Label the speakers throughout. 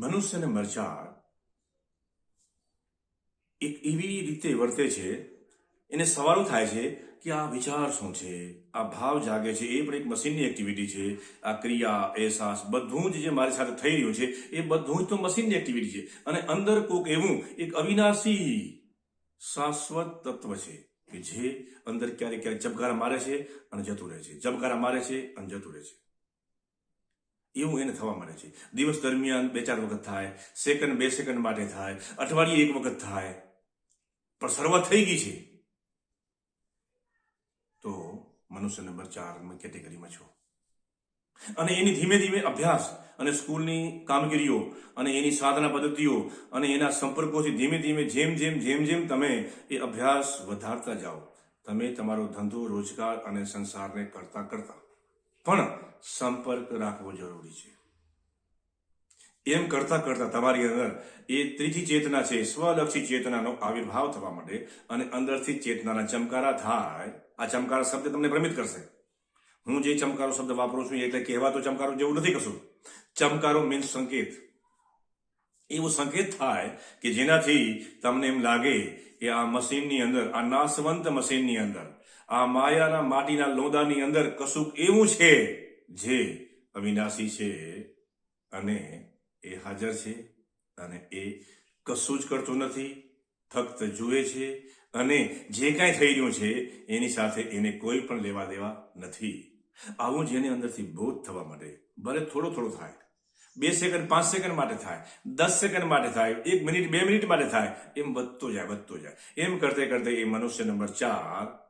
Speaker 1: મનુષ્ય અને મરચાળ એક એવી રીતે વર્તે છે, એને સવાલો થાય છે કે આ વિચાર શું છે? આ ભાવ જાગે છે, એ પણ એક મશીનની એક્ટિવિટી છે. આ ક્રિયા, અહેસાસ બધું જ જે મારી સાથે થઈ રહ્યું છે, એ બધું જ તો મશીનની એક્ટિવિટી છે. અને અંદર કોક એવું એક અવિનાશી શાશ્વત તત્વ છે કે જે અંદર ક્યારેક ક્યારેક જબકારા મારે છે અને જતું રહે છે. જબકારા મારે છે અને જતું રહે છે. એવું એને થવા માંડે છે. દિવસ દરમિયાન બે ચાર વખત થાય સેકન્ડ બે સેકન્ડ માટે થાય, અઠવાડિયે એક વખત થાય. પણ શરૂઆત થઈ ગઈ છે. તો મનુષ્ય નંબર ચાર કેટેગરીમાં છો. અને એની ધીમે ધીમે અભ્યાસ અને સ્કૂલની કામગીરીઓ અને એની સાધના પદ્ધતિઓ અને એના સંપર્કોથી ધીમે ધીમે જેમ જેમ જેમ જેમ તમે એ અભ્યાસ વધારતા જાઓ, તમે તમારો ધંધો, રોજગાર અને સંસારને કરતા કરતા પણ સંપર્ક રાખવો જરૂરી છે. એમ કરતા કરતા તમારી અંદર એ ત્રીજી ચેતના છે, સ્વલક્ષી ચેતનાનો આવિર્ભાવ થવા માટે અને અંદરથી ચેતનાના ચમકારા થાય. આ ચમકારા શબ્દ તમને ભ્રમિત કરશે. હું જે ચમકારો શબ્દ વાપરું છું, એટલે કહેવાતો ચમકારો જેવું નથી કશું. ચમકારો મીન્સ સંકેત. એવો સંકેત થાય કે જેનાથી તમને એમ લાગે કે આ મશીનની અંદર, આ નાશવંત મશીનની અંદર આ માયાના માટીના લોદાની અંદર કશુંક એવું છે જે અવિનાશી છે અને એ હાજર છે અને એ કશું જ કરતું નથી ફક્ત જુએ છે અને જે કાંઈ થઈ રહ્યું છે એની સાથે એને કોઈ પણ લેવા દેવા નથી. આવું જેને અંદરથી બોધ થવા માટે ભલે થોડો થોડો થાય. બે સેકન્ડ, પાંચ સેકન્ડ માટે થાય. દસ સેકન્ડ માટે થાય. એક મિનિટ, બે મિનિટ માટે થાય. એમ વધતો જાય વધતો જાય. એમ કરતે કરતે એ મનુષ્ય નંબર ચાર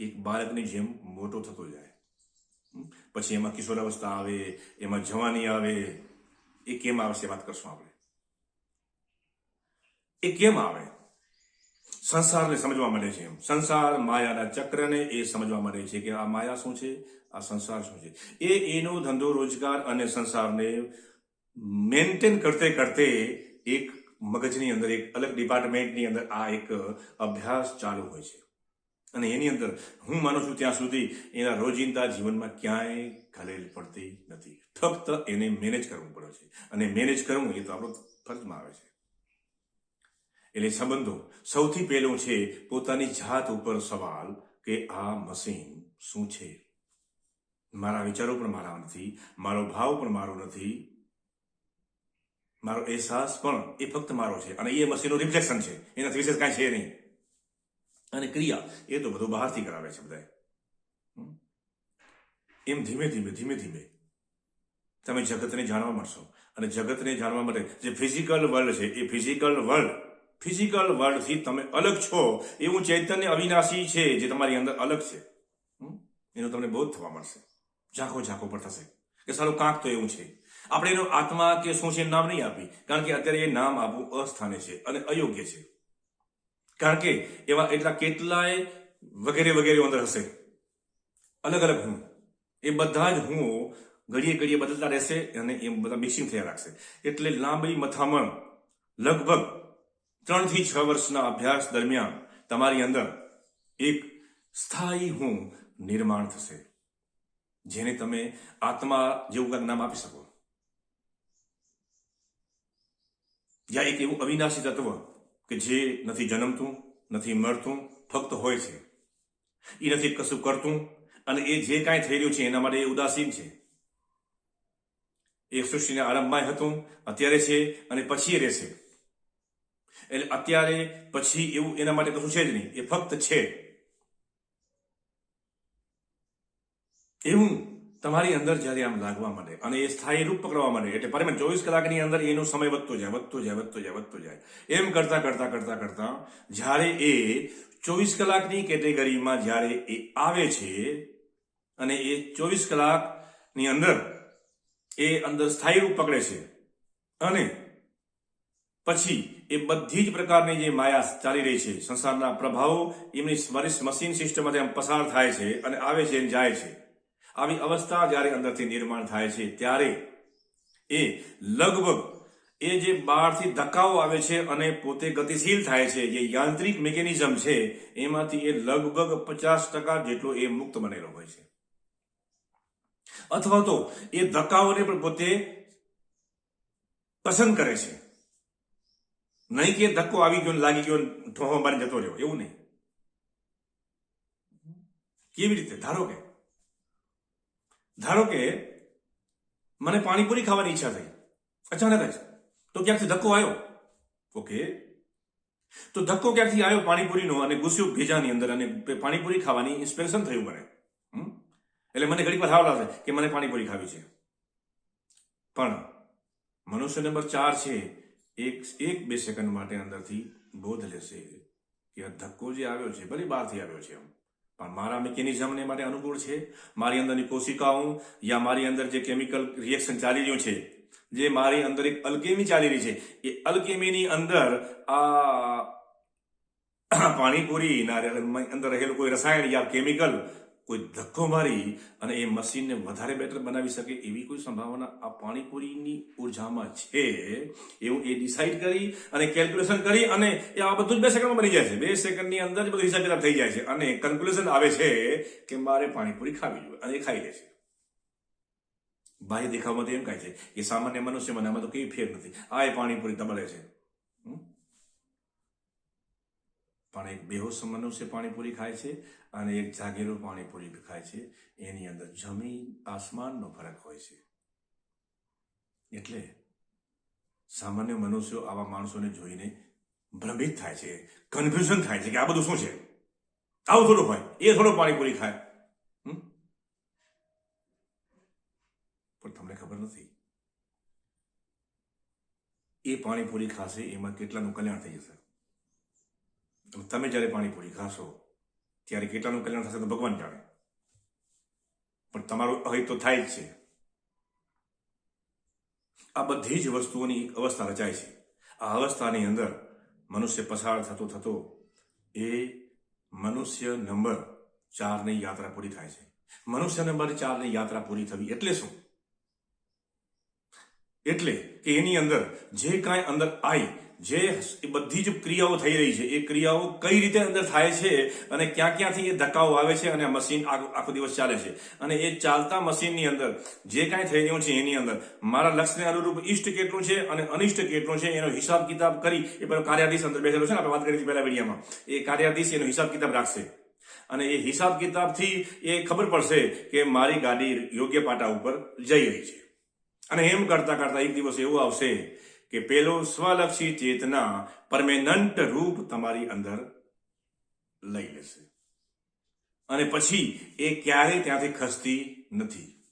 Speaker 1: એક બાળકની જેમ મોટો થતો જાય. પછી એમાં કિશોરાવસ્થા આવે, એમાં જવાની આવે, એ કેમ આવશે વાત કરશું આપણે. એ કેમ આવે? સંસારને સમજવા મળે છે એમ. સંસાર માયાના ચક્રને એ સમજવા મળે છે કે આ માયા શું છે? આ સંસાર શું છે? એ એનો ધંધો, રોજગાર અને સંસારને મેન્ટેન કરતે કરતે એક મગજની અંદર, એક અલગ ડિપાર્ટમેન્ટની અંદર આ એક અભ્યાસ ચાલુ હોય છે. અને એની અંદર હું માનું છું ત્યાં સુધી એના રોજિંદા જીવનમાં ક્યાંય ખલેલ પડતી નથી. ફક્ત એને મેનેજ કરવું પડે છે. અને મેનેજ કરવું એ તો આપણો ફરજમાં આવે છે. એટલે સંબંધો, સૌથી પહેલું છે પોતાની જાત ઉપર સવાલ કે આ મશીન શું છે? મારા વિચારો પણ મારા નથી, મારો ભાવ પણ મારો નથી, મારો અહેસાસ પણ એ ફક્ત મારો છે અને એ મશીનનું રિફ્લેક્શન છે. એનાથી વિશેષ કાંઈ છે નહીં. અને ક્રિયા એ તો બધું બહારથી કરાવે છે બધા એમ ધીમે ધીમે ધીમે ધીમે તમે જગતને જાણવા મળશો અને જગતને જાણવા માટે જે ફિઝિકલ વર્લ્ડ છે, એ ફિઝિકલ વર્લ્ડ ફિઝિકલ વર્લ્ડથી તમે અલગ છો. એવું ચૈતન્ય અવિનાશી છે જે તમારી અંદર અલગ છે? એનો તમને બોધ થવા મળશે ઝાંખો ઝાંખો પર થશે. કે સારું કાંક તો એવું છે. આપણે એનો આત્મા કે શું છે નામ નહીં આપી. કારણ કે અત્યારે એ નામ આપવું અસ્થાને છે અને અયોગ્ય છે. કારણ કે એવા એટલા કેટલાય વગેરે વગેરે અંદર હશે. અલગ અલગ હું. એ બધા જ હું ઘડીએ ઘડીએ બદલતા રહેશે અને એ બધા મિક્સિંગ થયા રાખશે. એટલે લાંબી મથામણ લગભગ ત્રણથી છ વર્ષના અભ્યાસ દરમિયાન તમારી અંદર એક સ્થાયી હું નિર્માણ થશે. જેને તમે આત્મા જેવું કંઈક નામ આપી શકો. જ્યાં એક એવું અવિનાશી તત્વ કે જે નથી જન્મતું, નથી મળતું ફક્ત હોય છે. એ નથી કશું કરતું અને એ જે કાંઈ થઈ રહ્યું છે એના માટે એ ઉદાસીન છે. એ સૃષ્ટિના આરંભમાં હતું, અત્યારે છે અને પછી એ રહેશે. એટલે અત્યારે પછી એવું એના માટે કશું છે જ નહીં. એ ફક્ત છે. એવું તમારી અંદર જ્યારે આમ લાગવા માંડે અને એ સ્થાયી રૂપ પકડવા માંડે, એટલે પરમેન્ટ ચોવીસ કલાકની અંદર એનો સમય વધતો જાય વધતો જાય વધતો જાય વધતો જાય. એમ કરતા કરતા કરતા કરતા જ્યારે એ ચોવીસ કલાકની કેટેગરીમાં જ્યારે એ આવે છે અને એ ચોવીસ કલાકની અંદર એ અંદર સ્થાયી રૂપ પકડે છે અને પછી એ બધી જ પ્રકારની જે માયા ચાલી રહી છે, સંસારના પ્રભાવો એમની મશીન સિસ્ટમમાંથી આમ પસાર થાય છે અને આવે છે અને જાય છે. આવી અવસ્થા જ્યારે અંદરથી નિર્માણ થાય છે, ત્યારે એ લગભગ એ જે બહારથી ધક્કાઓ આવે છે અને પોતે ગતિશીલ થાય છે, જે યાંત્રિક મિકેનિઝમ છે, એમાંથી એ લગભગ પચાસ ટકા જેટલો એ મુક્ત બનેલો હોય છે. અથવા તો એ ધક્કાઓને પણ પોતે પસંદ કરે છે. નહીં કે ધક્કો આવી ગયો લાગી ગયો ઠોહો મારી જતો રહ્યો, એવું નહીં. કેવી રીતે? ધારો કે ધારો કે મને પાણીપુરી ખાવાની ઈચ્છા થઈ, અચાનક જ, તો ક્યાંકથી ધક્કો આવ્યો ઓકે. તો ધક્કો ક્યાંકથી આવ્યો પાણીપુરીનો અને ગુસ્યો ભેજાની અંદર અને પાણીપુરી ખાવાની ઇન્સ્પિરેશન થયું મને? એટલે મને ઘડી પર હાવ લાગે કે મને પાણીપુરી ખાવી છે. પણ મનુષ્ય નંબર ચાર છે, એક એક બે સેકન્ડ માટે અંદરથી બોધ લેશે કે આ ધક્કો જે આવ્યો છે, ભલે બહારથી આવ્યો છે એમ. પણ મારા મિકેનિઝમને માટે અનુકૂળ છે. મારી અંદરની કોશિકાઓ યા મારી અંદર જે કેમિકલ રિએક્શન ચાલી રહ્યું છે, જે મારી અંદર એક અલ્કેમી ચાલી રહી છે, એ અલ્કેમીની અંદર આ પાણીપુરીના અંદર રહેલું કોઈ રસાયણ યા કેમિકલ કોઈ ધક્કો મારી અને એ મશીનને વધારે બેટર બનાવી શકે એવી કોઈ સંભાવના આ પાણીપુરીની ઉર્જામાં છે, એવું એ ડિસાઇડ કરી અને કેલ્ક્યુલેશન કરી અને એ આ બધું જ બે સેકન્ડમાં બની જાય છે. બે સેકન્ડની અંદર જ બધું હિસાબ કિતાબ થઈ જાય છે અને કન્ક્લુઝન આવે છે કે મારે પાણીપુરી ખાવી જોઈએ અને એ ખાઈ લે છે. બાહ્ય દેખાવમાં તો એમ કહે છે કે સામાન્ય મનુષ્યમાં આમાં તો કઈ ફેર નથી. આ એ પાણીપુરી તબલે છે? પણ એક બેહોશ મનુષ્ય પાણીપુરી ખાય છે અને એક જાગીરો પાણીપુરી ખાય છે. એની અંદર જમીન, આસમાનનો ફરક હોય છે. એટલે સામાન્ય મનુષ્યો આવા માણસોને જોઈને ભ્રમિત થાય છે કન્ફ્યુઝન થાય છે કે આ બધું શું છે? આવું થોડું હોય, એ થોડો પાણીપુરી ખાય? પણ તમને ખબર નથી. એ પાણીપુરી ખાશે, એમાં કેટલાનું કલ્યાણ થઈ જશે? તમે જ્યારે પાણીપુરી ખાશો, ત્યારે કેટલાનું કલ્યાણ થશે તો ભગવાન જાણે. પણ તમારું અહિત તો થાય જ છે. આ બધી જ વસ્તુઓની એક અવસ્થા રચાય છે. આ અવસ્થાની અંદર મનુષ્ય પસાર થતો થતો એ મનુષ્ય નંબર ચારની યાત્રા પૂરી થાય છે. મનુષ્ય નંબર ચારની યાત્રા પૂરી થવી એટલે શું? એટલે કે એની અંદર જે કાંઈ અંદર આવી જે બધી જ ક્રિયાઓ થઈ રહી છે, એ ક્રિયાઓ કઈ રીતે અંદર થાય છે અને ક્યાં ક્યાંથી એ ધક્કાઓ આવે છે અને મશીન આખો દિવસ ચાલે છે. અને એ ચાલતા મશીનની અંદર જે કાંઈ થઈ રહ્યું છે એની અંદર મારા લક્ષ્યને અનુરૂપ ઇષ્ટ કેટલું છે અને અનિષ્ટ કેટલું છે એનો હિસાબ કિતાબ કરી એ પેલો કાર્યાધીશ અંદર બેઠેલો છે ને આપણે વાત કરી હતી પહેલા વિડીયામાં. એ કાર્યાધીશ એનો હિસાબ કિતાબ રાખશે. અને એ હિસાબ કિતાબથી એ ખબર પડશે કે મારી ગાડી યોગ્ય પાટા ઉપર જઈ રહી છે. અને એમ કરતા કરતા એક દિવસ એવું આવશે કે પેલો સ્વલક્ષી ચેતના પરમેનન્ટ રૂપ તમારી અંદર લઈ લેશે. અને પછી એ ક્યારેય ત્યાંથી ખસતી નથી.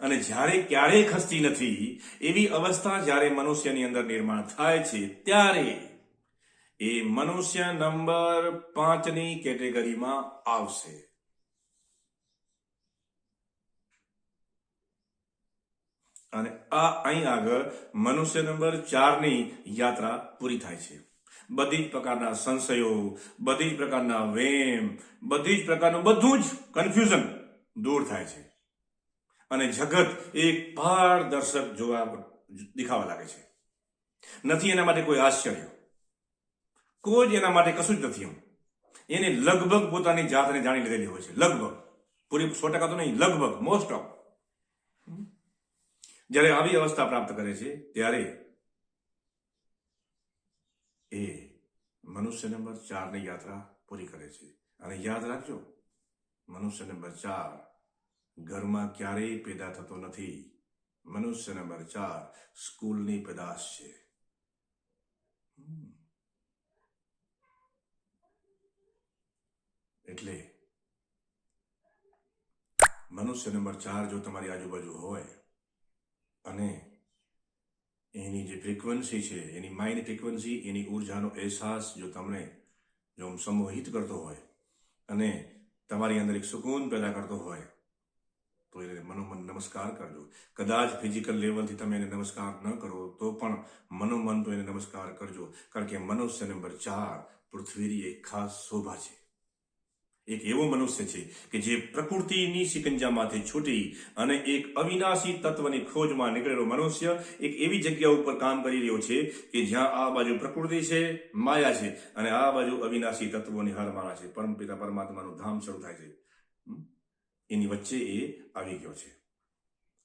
Speaker 1: અને જ્યારે ક્યારેય ખસતી નથી, એવી અવસ્થા જ્યારે મનુષ્યની અંદર નિર્માણ થાય છે, ત્યારે એ મનુષ્ય નંબર પાંચની કેટેગરીમાં આવશે. અને આ અહીં આગળ મનુષ્ય નંબર ચારની યાત્રા પૂરી થાય છે. બધી જ પ્રકારના સંશયો, બધી જ પ્રકારના વેમ, બધી જ પ્રકારનું બધું જ કન્ફ્યુઝન દૂર થાય છે. અને જગત એક પારદર્શક જોવા દેખાવા લાગે છે. નથી એના માટે કોઈ આશ્ચર્ય. કોઈ જ એના માટે કશું જ નથી એમ. એને લગભગ પોતાની જાતને જાણી લીધેલી હોય છે. લગભગ. પૂરી સો ટકા તો નહીં, લગભગ મોસ્ટ ઓફ જ્યારે આવી અવસ્થા પ્રાપ્ત કરે છે, ત્યારે એ મનુષ્ય નંબર ચારની યાત્રા પૂરી કરે છે. અને યાદ રાખજો, મનુષ્ય નંબર ચાર ઘરમાં ક્યારેય પેદા થતો નથી. મનુષ્ય નંબર ચાર સ્કૂલની પેદાશ છે. એટલે મનુષ્ય નંબર ચાર જો તમારી આજુબાજુ હોય એની જે ફ્રિકવન્સી છે, એની માઇન્ડ ફ્રિકવન્સી એની ઉર્જાનો અહેસાસ જો તમને, જો સંમોહિત કરતો હોય અને તમારી અંદર એક સુકૂન પેદા કરતો હોય, તો એને મનોમન નમસ્કાર કરજો. કદાચ ફિઝિકલ લેવલથી તમે એને નમસ્કાર ન કરો, તો પણ મનોમન તો એને નમસ્કાર કરજો. કારણ કે મનુષ્ય નંબર ચાર પૃથ્વીની એક ખાસ શોભા છે. એક એવો મનુષ્ય છે કે જે પ્રકૃતિની શિકંજામાંથી છૂટી અને એક અવિનાશી તત્વની ખોજમાં નીકળેલો મનુષ્ય એક એવી જગ્યા ઉપર કામ કરી રહ્યો છે કે જ્યાં આ બાજુ પ્રકૃતિ છે, માયા છે અને આ બાજુ અવિનાશી તત્વોની હારમાળા છે. પરમપિતા પરમાત્માનું ધામ શરૂ થાય છે. એની વચ્ચે એ આવી ગયો છે.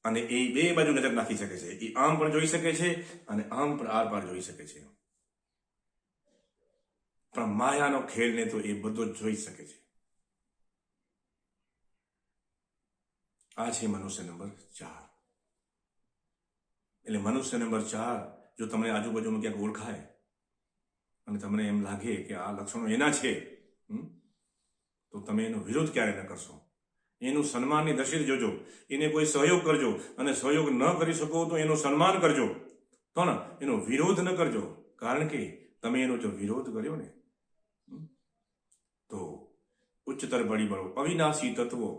Speaker 1: અને એ બે બાજુ નજર નાખી શકે છે. એ આમ પણ જોઈ શકે છે અને આમ પણ આર પાર જોઈ શકે છે. પણ માયાનો ખેલને તો એ બધો જોઈ શકે છે. આ છે મનુષ્ય નંબર ચાર એટલે મનુષ્ય નંબર ચાર જો તમને આજુબાજુમાં ક્યાંક ઓળખાય અને તમને એમ લાગે કે આ લક્ષણો એના છે તો તમે એનો વિરોધ ક્યારે ન કરશો એનું સન્માનની દશીર જોજો એને કોઈ સહયોગ કરજો અને સહયોગ ન કરી શકો તો એનું સન્માન કરજો પણ એનો વિરોધ ન કરજો કારણ કે તમે એનો જો વિરોધ કર્યો ને તો ઉચ્ચતર પરિબળો અવિનાશી તત્વો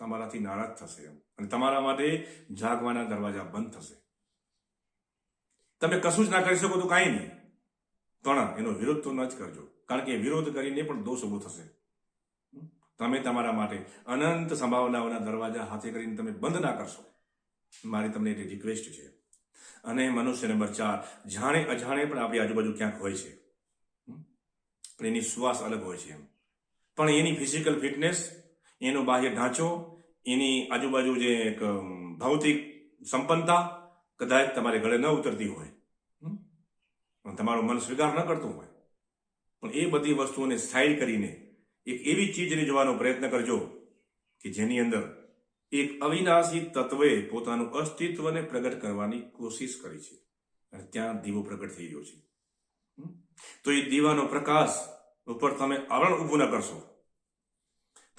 Speaker 1: તમારાથી નારાજ થશે અને તમારા માટે જાગવાના દરવાજા બંધ થશે. તમે કશું જ ના કરી શકો તો કાંઈ નહીં. પણ એનો વિરોધ તો ન જ કરજો. કારણ કે વિરોધ કરીને પણ દોષ ઊભો થશે. તમે તમારા માટે અનંત સંભાવનાઓના દરવાજા હાથે કરીને તમે બંધ ના કરશો. મારી તમને એટલી રિક્વેસ્ટ છે. અને મનુષ્ય નંબર ચાર, જાણે અજાણે પણ આપણી આજુબાજુ ક્યાંક હોય છે. પણ એની શ્વાસ અલગ હોય છે એમ. પણ એની ફિઝિકલ ફિટનેસ એનો બાહ્ય ઢાંચો એની આજુબાજુ જે એક ભૌતિક સંપન્નતા કદાચ તમારે ગળે ન ઉતરતી હોય. તમારું મન સ્વીકાર ન કરતું હોય. પણ એ બધી વસ્તુઓને સ્થાયી કરીને એક એવી ચીજને જોવાનો પ્રયત્ન કરજો કે જેની અંદર એક અવિનાશી તત્વે પોતાનું અસ્તિત્વને પ્રગટ કરવાની કોશિશ કરી છે. અને ત્યાં દીવો પ્રગટ થઈ ગયો છે. તો એ દીવાનો પ્રકાશ ઉપર તમે આવરણ ઊભું ન કરશો.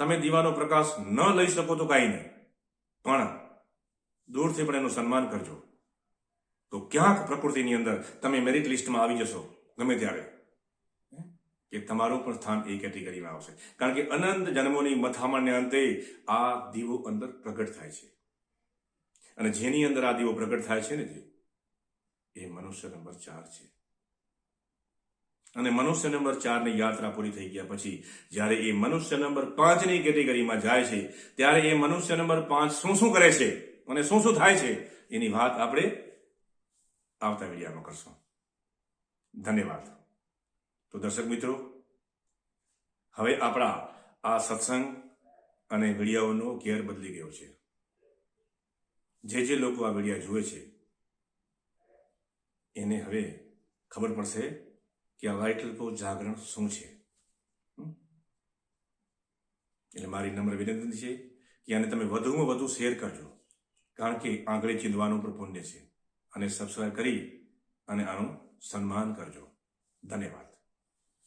Speaker 1: તમે દીવાનો પ્રકાશ ન લઈ શકો તો કાંઈ નહીં. પણ દૂરથી પણ એનું સન્માન કરજો. તો ક્યાંક પ્રકૃતિની અંદર તમે મેરિટ લિસ્ટમાં આવી જશો, ગમે ત્યારે. કે તમારું પણ સ્થાન એ કેટેગરીમાં આવશે. કારણ કે અનંત જન્મોની મથામણને અંતે આ દીવો અંદર પ્રગટ થાય છે. અને જેની અંદર આ દીવો પ્રગટ થાય છે ને જે, એ મનુષ્ય નંબર ચાર છે. અને મનુષ્ય નંબર ચારની યાત્રા પૂરી થઈ ગયા પછી, જ્યારે એ મનુષ્ય નંબર પાંચની કેટેગરીમાં જાય છે, ત્યારે એ મનુષ્ય નંબર પાંચ શું શું કરે છે અને શું શું થાય છે, એની વાત આપણે આવતા વિડીયામાં કરશું. ધન્યવાદ. તો દર્શક મિત્રો, હવે આપણા આ સત્સંગ અને વિડીયાઓનો ઘેર બદલી ગયો છે. જે જે લોકો આ વિડીયા જુએ છે, એને હવે ખબર પડશે કે આ વાઇટલ કો જાગરણ શું છે? એટલે મારી નમ્ર વિનંતી છે કે આને તમે વધુમાં વધુ શેર કરજો. કારણ કે આંગળી ચીંધવાનું પણ પુણ્ય છે. અને સબસ્ક્રાઈબ કરી અને આનું સન્માન કરજો. ધન્યવાદ.